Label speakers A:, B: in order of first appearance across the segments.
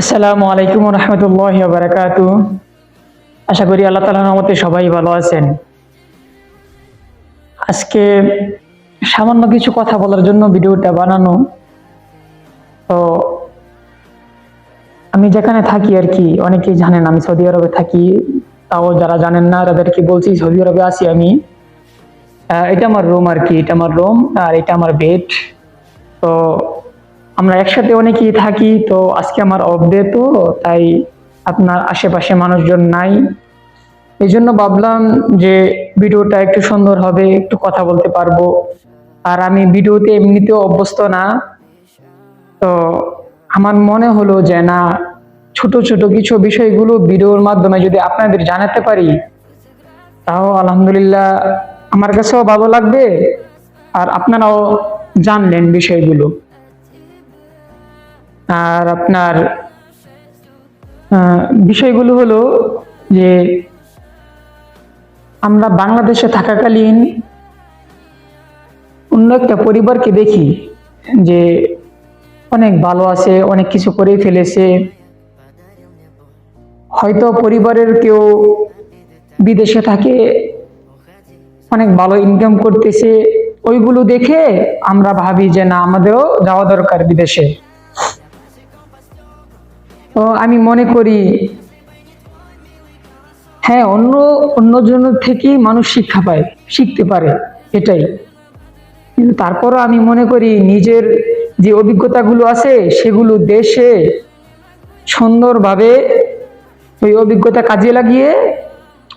A: আসসালামু আলাইকুম রহমতুল্লাহ বারাকাতু আশা করি আল্লাহ তালা নামতে সবাই ভালো আছেন। আজকে সামান্য কিছু কথা বলার জন্য ভিডিওটা বানানো। তো আমি যেখানে থাকি আর কি, অনেকেই জানেন আমি সৌদি আরবে থাকি, তাও যারা জানেন না তাদেরকে বলছি, সৌদি আরবে আছি আমি। এটা আমার রুম আর কি, এটা আমার রুম আর এটা আমার বেড। তো আমরা একসাথে অনেকেই থাকি, তো আজকে আমার অফ তো, তাই আপনার আশেপাশে মানুষজন নাই। এই জন্য ভাবলাম যে ভিডিওটা একটু সুন্দর হবে, একটু কথা বলতে পারব। আর আমি ভিডিওতে এমনিতেও অভ্যস্ত না। তো আমার মনে হলো যে না, ছোট ছোট কিছু বিষয়গুলো ভিডিওর মাধ্যমে যদি আপনাদের জানাতে পারি, তাও আলহামদুলিল্লাহ আমার কাছেও ভালো লাগবে। আর আপনারাও জানলেন বিষয়গুলো। আর আপনার বিষয়গুলো হলো যে আমরা বাংলাদেশে থাকাকালীন অন্য একটা পরিবারকে দেখি যে অনেক ভালো আছে, অনেক কিছু করেই ফেলেছে। হয়তো পরিবারের কেউ বিদেশে থাকে, অনেক ভালো ইনকাম করতেছে, ওইগুলো দেখে আমরা ভাবি যে না, আমাদেরও যাওয়া দরকার বিদেশে। আমি মনে করি হ্যাঁ অন্য অন্যজনের থেকে মানুষ শিক্ষা পায়, শিখতে পারে, এটাই। কিন্তু তারপরও আমি মনে করি, নিজের যে অভিজ্ঞতাগুলো আছে, সেগুলো দেশে সুন্দরভাবে ওই অভিজ্ঞতা কাজে লাগিয়ে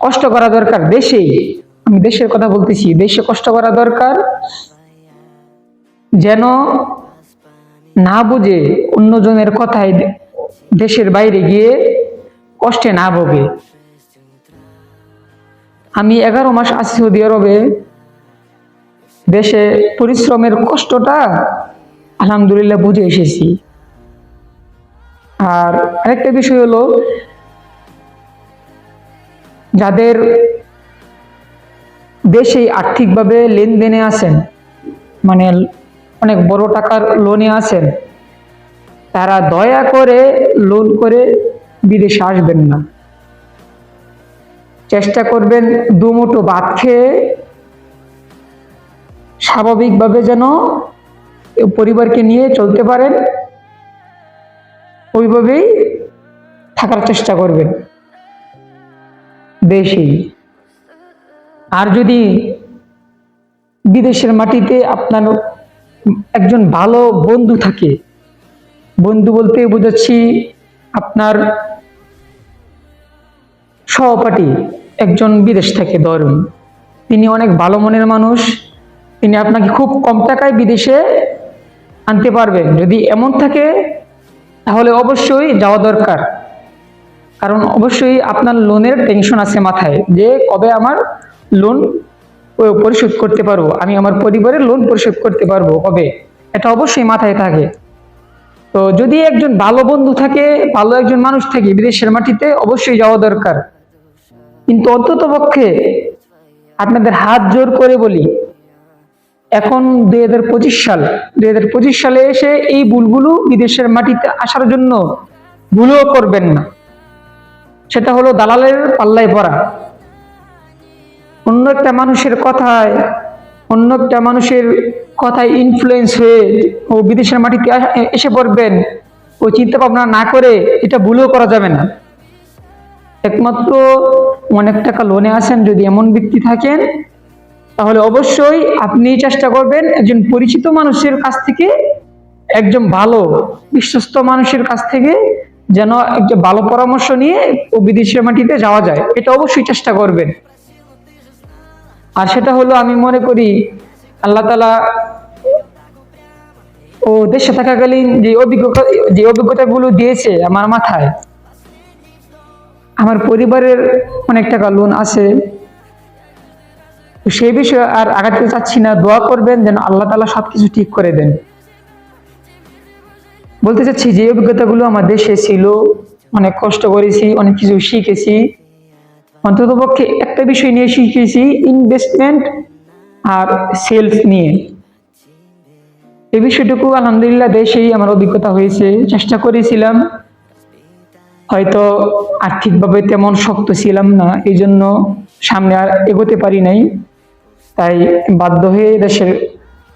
A: কষ্ট করা দরকার, দেশেই। আমি দেশের কথা বলতেছি, দেশে কষ্ট করা দরকার, যেন না বুঝে অন্যজনের কথায় দেশের বাইরে গিয়ে কষ্টে না ভোগে। আমি এগারো মাস আছি সৌদি আরবে। দেশে পরিশ্রমের কষ্টটা আলহামদুলিল্লাহ বুঝে এসেছি। আর আরেকটা বিষয় হলো, যাদের দেশে আর্থিকভাবে লেনদেনে আছেন মানে অনেক বড় টাকার লোনে আছেন তারা দয়া করে লোন করে বিদেশে আসবেন না। চেষ্টা করবেন দুমুঠো ভাত খেয়ে স্বাভাবিকভাবে যেন পরিবারকে নিয়ে চলতে পারেন। ওইভাবেই থাকার চেষ্টা করবেন। দেশেই আর যদি বিদেশের মাটিতে আপনার একজন ভালো বন্ধু থাকে বন্ধু বলতে বোঝাচ্ছি আপনার সহপাঠী একজন বিদেশ থেকে ধরুন। তিনি অনেক ভালো মনের মানুষ। তিনি আপনাকে খুব কম টাকায় বিদেশে আনতে পারবেন। যদি এমন থাকে, তাহলে অবশ্যই যাওয়া দরকার। কারণ অবশ্যই আপনার লোনের টেনশন আছে মাথায় যে কবে আমার লোন পরিশোধ করতে পারব। আমি আমার পরিবারের লোন পরিশোধ করতে পারব কবে? এটা অবশ্যই মাথায় থাকে। তো যদি একজন ভালো বন্ধু থাকে, ভালো একজন মানুষ থাকে বিদেশের মাটিতে, অবশ্যই যাওয়া দরকার। কিন্তু অন্তত পক্ষে আপনাদের হাত জোর করে বলি, এখন দুই হাজার পঁচিশ সাল, দুই হাজার পঁচিশ সালে এসে এই ভুলগুলো বিদেশের মাটিতে আসার জন্য ভুলও করবেন না। সেটা হলো দালালের পাল্লায় পড়া। অন্য একটা মানুষের কথায়, অন্য একটা মানুষের কথায় ইনফ্লুয়েন্স হয়ে ও বিদেশের মাটিতে এসে পড়বেন। ও চিন্তা ভাবনা না করে এটা ভুলও করা যাবে না। একমাত্র অনেক টাকা লোনে আসেন যদি এমন ব্যক্তি থাকেন, তাহলে অবশ্যই আপনি চেষ্টা করবেন একজন পরিচিত মানুষের কাছ থেকে, একজন ভালো, বিশ্বস্ত মানুষের কাছ থেকে যেন একজন ভালো পরামর্শ নিয়ে ও বিদেশের মাটিতে যাওয়া যায়। এটা অবশ্যই চেষ্টা করবেন। আর সেটা হলো আমি মনে করি আল্লাহ তালা ও দেশে থাকাকালীন যে অভিজ্ঞতা যে অভিজ্ঞতাগুলো দিয়েছে আমার মাথায়, আমার পরিবারের অনেক টাকা লোন আছে। সেই বিষয়ে আর আগাতে চাচ্ছি না, দোয়া করবেন যেন আল্লাহ তালা সবকিছু ঠিক করে দেন। বলতে চাচ্ছি যে অভিজ্ঞতাগুলো আমার দেশে ছিল, অনেক কষ্ট করেছি, অনেক কিছু শিখেছি। অন্তত পক্ষে একটা বিষয় নিয়ে শিখেছি ইনভেস্টমেন্ট আর সেলফ নিয়ে। এই বিষয়টুকু আলহামদুলিল্লাহ দেশেই আমার অভিজ্ঞতা হয়েছে। চেষ্টা করেছিলাম। হয়তো আর্থিকভাবে তেমন শক্ত ছিলাম না এই জন্য সামনে আর এগোতে পারি নাই। তাই বাধ্য হয়ে দেশের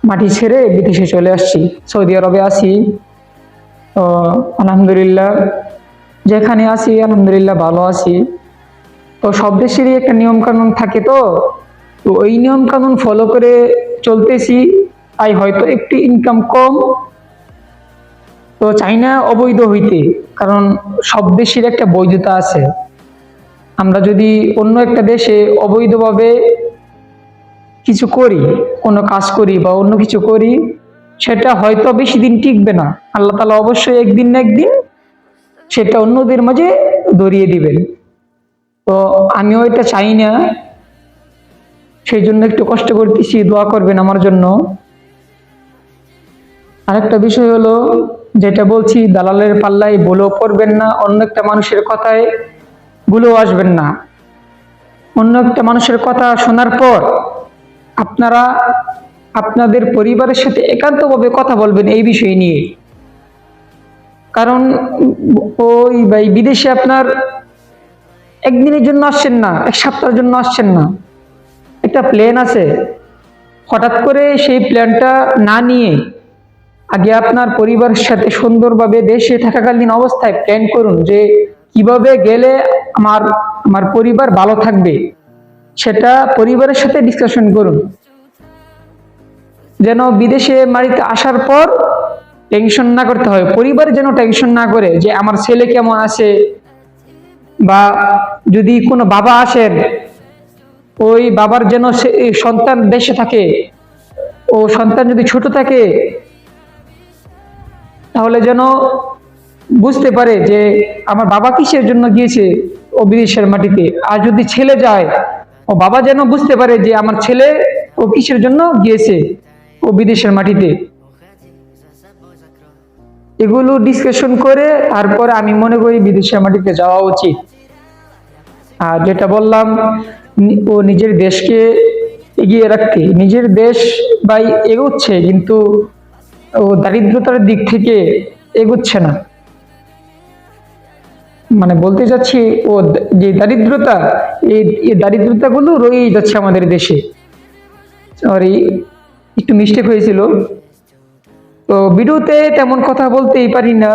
A: মাটি ছেড়ে বিদেশে চলে আসছি। সৌদি আরবে আছি। তো আলহামদুলিল্লাহ, যেখানে আছি আলহামদুলিল্লাহ ভালো আছি। তো সব দেশেরই একটা নিয়ম কানুন থাকে তো। তো ওই নিয়ম কানুন ফলো করে চলতেছি। তাই হয়তো একটু ইনকাম কম। তো চাই না অবৈধ হইতে, কারণ সব দেশের একটা বৈধতা আছে। আমরা যদি অন্য একটা দেশে অবৈধভাবে কিছু করি, কোনো কাজ করি বা অন্য কিছু করি, সেটা হয়তো বেশি দিন টিকবে না। আল্লাহ তালা অবশ্যই একদিন না একদিন সেটা অন্যদের মাঝে ধরিয়ে দিবেন। তো আমিও এটা চাই না। সেই জন্য একটু কষ্ট করতেছি, দোয়া করবেন আমার জন্য। আরেকটা বিষয় হলো, যেটা বলছি, দালালের পাল্লায় বলেও পড়বেন না, অন্য একটা মানুষের কথায় ভুলেও আসবেন না। অন্য একটা মানুষের কথা শোনার পর আপনারা আপনাদের পরিবারের সাথে একান্তভাবে কথা বলবেন এই বিষয় নিয়ে। কারণ ওই ভাই বিদেশে আপনার একদিনের জন্য আসছেন না, এক সপ্তাহের জন্য আসছেন না। একটা প্ল্যান আছে। হঠাৎ করে সেই প্ল্যানটা না নিয়ে আগে আপনার পরিবারের সাথে সুন্দরভাবে দেশে থাকাকালীন অবস্থায় প্ল্যান করুন যে কীভাবে গেলে আমার আমার পরিবার ভালো থাকবে। সেটা পরিবারের সাথে ডিসকাশন করুন। যেন বিদেশে বাড়িতে আসার পর টেনশন না করতে হয়। পরিবার যেন টেনশন না করে যে আমার ছেলে কেমন আছে বা যদি কোনো বাবা আসেন ওই বাবার যেন সন্তান দেশে থাকে। ও সন্তান যদি ছোট থাকে, তাহলে যেন বুঝতে পারে যে আমার বাবা কিসের জন্য গিয়েছে ও বিদেশের মাটিতে। আর যদি ছেলে যায়, ও বাবা যেন বুঝতে পারে যে আমার ছেলে ও কিসের জন্য গিয়েছে ও বিদেশের মাটিতে। এগুলো ডিসকাশন করে তারপরে আমি মনে করি বিদেশের মাটিতে যাওয়া উচিত। আর যেটা বললাম ও নিজের দেশকে এগিয়ে রাখতে। নিজের দেশ বাই এগোচ্ছে, কিন্তু ও দারিদ্রতার দিক থেকে এগোচ্ছে না। মানে বলতে চাচ্ছি, ও যে দারিদ্রতা, এই এই দারিদ্রতাগুলো রয়েই যাচ্ছে আমাদের দেশে। সরি, একটু মিস্টেক হয়েছিল। তো ভিডিওতে তেমন কথা বলতেই পারি না।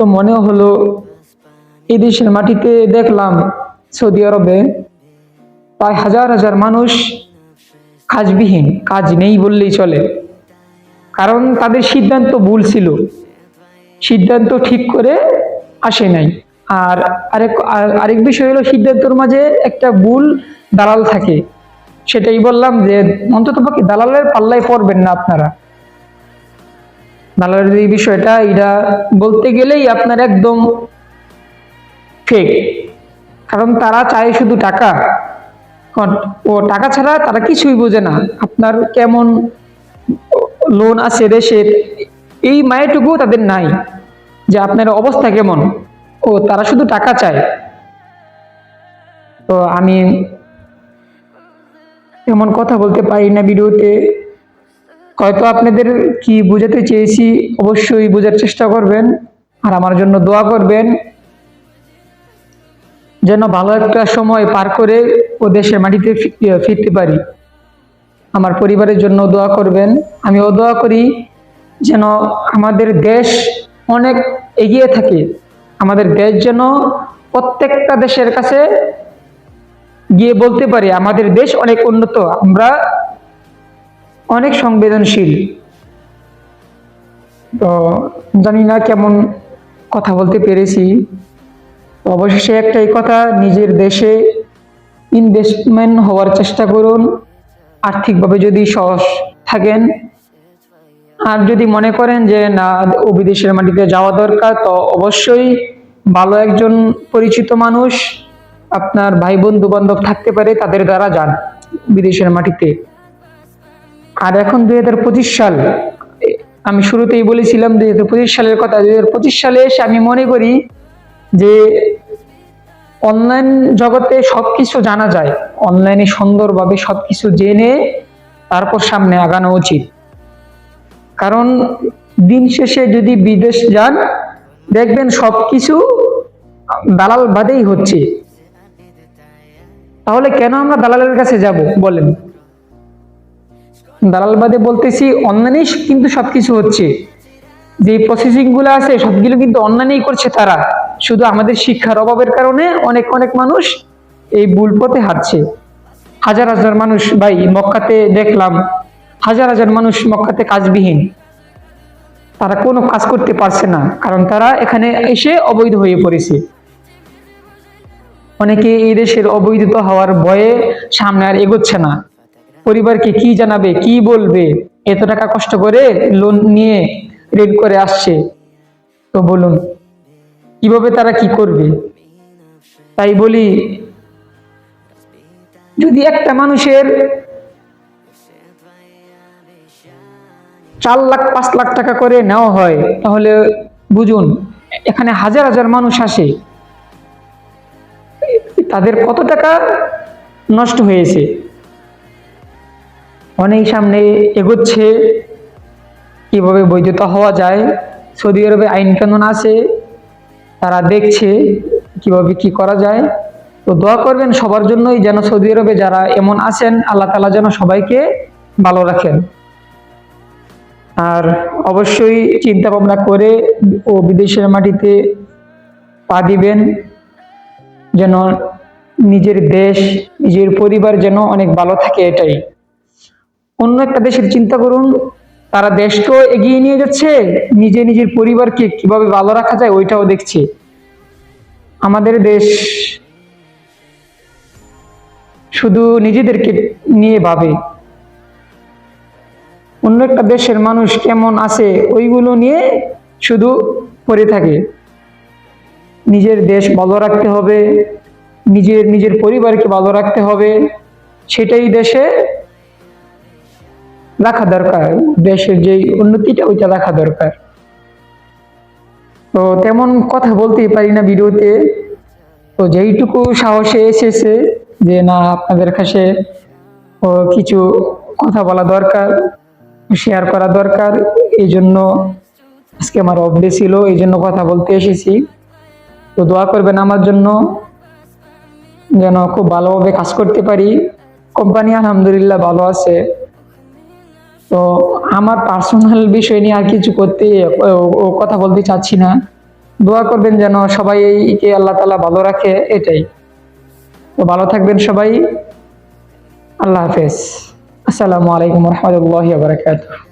A: তো মনে হলো, এই দেশের মাটিতে দেখলাম সৌদি আরবে প্রায় হাজার হাজার মানুষ কাজবিহীন, কাজ নেই বললেই চলে। কারণ তাদের সিদ্ধান্ত ভুল ছিল। সিদ্ধান্ত ঠিক করে আসে নাই। আর আরেক, আর- আরেক বিষয় হলো সিদ্ধান্তর মাঝে একটা ভুল দালাল থাকে। সেটাই বললাম যে অন্তত পক্ষে দালালের পাল্লায় পড়বেন না আপনারা। দালালের এই বিষয়টা, এটা বলতে গেলেই আপনার একদম ফেক কারণ তারা চায় শুধু টাকা। ও টাকা ছাড়া তারা কিছুই বোঝে না। আপনার কেমন লোন আছে দেশের, এই মায়েটুকু তাদের নাই যে আপনার অবস্থা কেমন। ও, তারা শুধু টাকা চায়। তো আমি এমন কথা বলতে পারি না ভিডিওতে। হয়তো আপনাদের কি বোঝাতে চেয়েছি, অবশ্যই বোঝার চেষ্টা করবেন। আর আমার জন্য দোয়া করবেন। যেন ভালো একটা সময় পার করে ও দেশের মাটিতে ইয়ে, ফিরতে পারি। আমার পরিবারের জন্য দোয়া করবেন। আমিও দোয়া করি যেন আমাদের দেশ অনেক এগিয়ে থাকে। আমাদের দেশ যেন প্রত্যেকটা দেশের কাছে গিয়ে বলতে পারি আমাদের দেশ অনেক উন্নত আমরা অনেক সংবেদনশীল। তো জানি না কেমন কথা বলতে পেরেছি। অবশেষে একটাই কথা, নিজের দেশে ইনভেস্টমেন্ট হওয়ার চেষ্টা করুন। আর্থিকভাবে যদি সহজ থাকেন। আর যদি মনে করেন যে, না ও বিদেশের মাটিতে যাওয়া দরকার তো অবশ্যই ভালো একজন পরিচিত মানুষ, আপনার ভাই বন্ধু বান্ধব থাকতে পারে, তাদের দ্বারা যান বিদেশের মাটিতে। আর এখন দুই হাজার পঁচিশ সাল আমি শুরুতেই বলেছিলাম দুই হাজার পঁচিশ সালের কথা, দুই হাজার পঁচিশ সালে এসে আমি মনে করি যে অনলাইন জগতে সবকিছু জানা যায়, অনলাইনে সুন্দরভাবে সবকিছু জেনে তারপর সামনে আগানো উচিত। কারণ দিন শেষে যদি বিদেশ যান, দেখবেন সবকিছু দালাল বাদেই হচ্ছে। তাহলে কেন আমরা দালালের কাছে যাব, বলেন? দালাল বাদে বলতেছি, অনলাইনেই কিন্তু সবকিছু হচ্ছে। যে প্রসেসিংগুলো আছে, সবগুলো কিন্তু অনলাইনেই করছে তারা। শুধু আমাদের শিক্ষার অভাবের কারণে অনেক অনেক মানুষ এই ভুল পথে হাঁটছে। হাজার হাজার মানুষ, ভাই, মক্কাতে দেখলাম, হাজার হাজার মানুষ মক্কাতে কাজবিহীন। তারা কোনো কাজ করতে পারছে না, কারণ তারা এখানে এসে অবৈধ হয়ে পড়েছে। অনেকে এই দেশের অবৈধ হওয়ার ভয়ে সামনে আর এগোচ্ছে না। পরিবারকে কি জানাবে, কি বলবে? এত টাকা কষ্ট করে লোন নিয়ে রেড করে আসছে। তো বলুন কীভাবে তারা কি করবে? তাই বলি, যদি একটা মানুষের চার লাখ, পাঁচ লাখ টাকা করে নেওয়া হয়, তাহলে বুঝুন, এখানে হাজার হাজার মানুষ আসে। তাদের কত টাকা নষ্ট হয়েছে? অনেক সামনে এগোচ্ছে। কীভাবে বৈধতা হওয়া যায়? সৌদি আরবে আইন কানুন আছে। তারা দেখছে কীভাবে কি করা যায়। তো দোয়া করবেন সবার জন্যই যেন সৌদি আরবে যারা এমন আছেন, আল্লাহ তালা যেন সবাইকে ভালো রাখেন। আর অবশ্যই চিন্তা ভাবনা করে ও বিদেশের মাটিতে পা দিবেন, যেন নিজের দেশ, নিজের পরিবার যেন অনেক ভালো থাকে এটাই। অন্য একটা দেশের চিন্তা করুন তারা দেশকেও এগিয়ে নিয়ে যাচ্ছে, নিজে নিজের পরিবারকে কীভাবে ভালো রাখা যায় ওইটাও দেখছে। আমাদের দেশ শুধু নিজেদেরকে নিয়ে ভাবে। অন্য একটা দেশের মানুষ কেমন আছে, ওইগুলো নিয়ে শুধু পড়ে থাকে। নিজের দেশ ভালো রাখতে হবে, নিজের নিজের পরিবারকে ভালো রাখতে হবে, সেটাই দেশে রাখা দরকার, দেশের যে উন্নতিটা ওইটা রাখা দরকার। তো তেমন কথা বলতেই পারি না ভিডিওতে। তো যেইটুকু সাহসে এসেছে যে না, আপনাদের কাছে কিছু কথা বলা দরকার শেয়ার করা দরকার এই জন্য আজকে আমার অফডে ছিল এই জন্য কথা বলতে এসেছি। তো দোয়া করবেন আমার জন্য, যেন খুব ভালোভাবে কাজ করতে পারি। কোম্পানি আলহামদুলিল্লাহ ভালো আছে। তো আমার পার্সোনাল বিষয় নিয়ে আর কিছু করতে কথা বলতে চাচ্ছি না। দোয়া করবেন যেন সবাই এইকে আল্লাহ তালা ভালো রাখে, এটাই। তো ভালো থাকবেন সবাই। আল্লাহ হাফেজ। আসসালামু আলাইকুম রহমতুল্লাহ বারকাতুহ।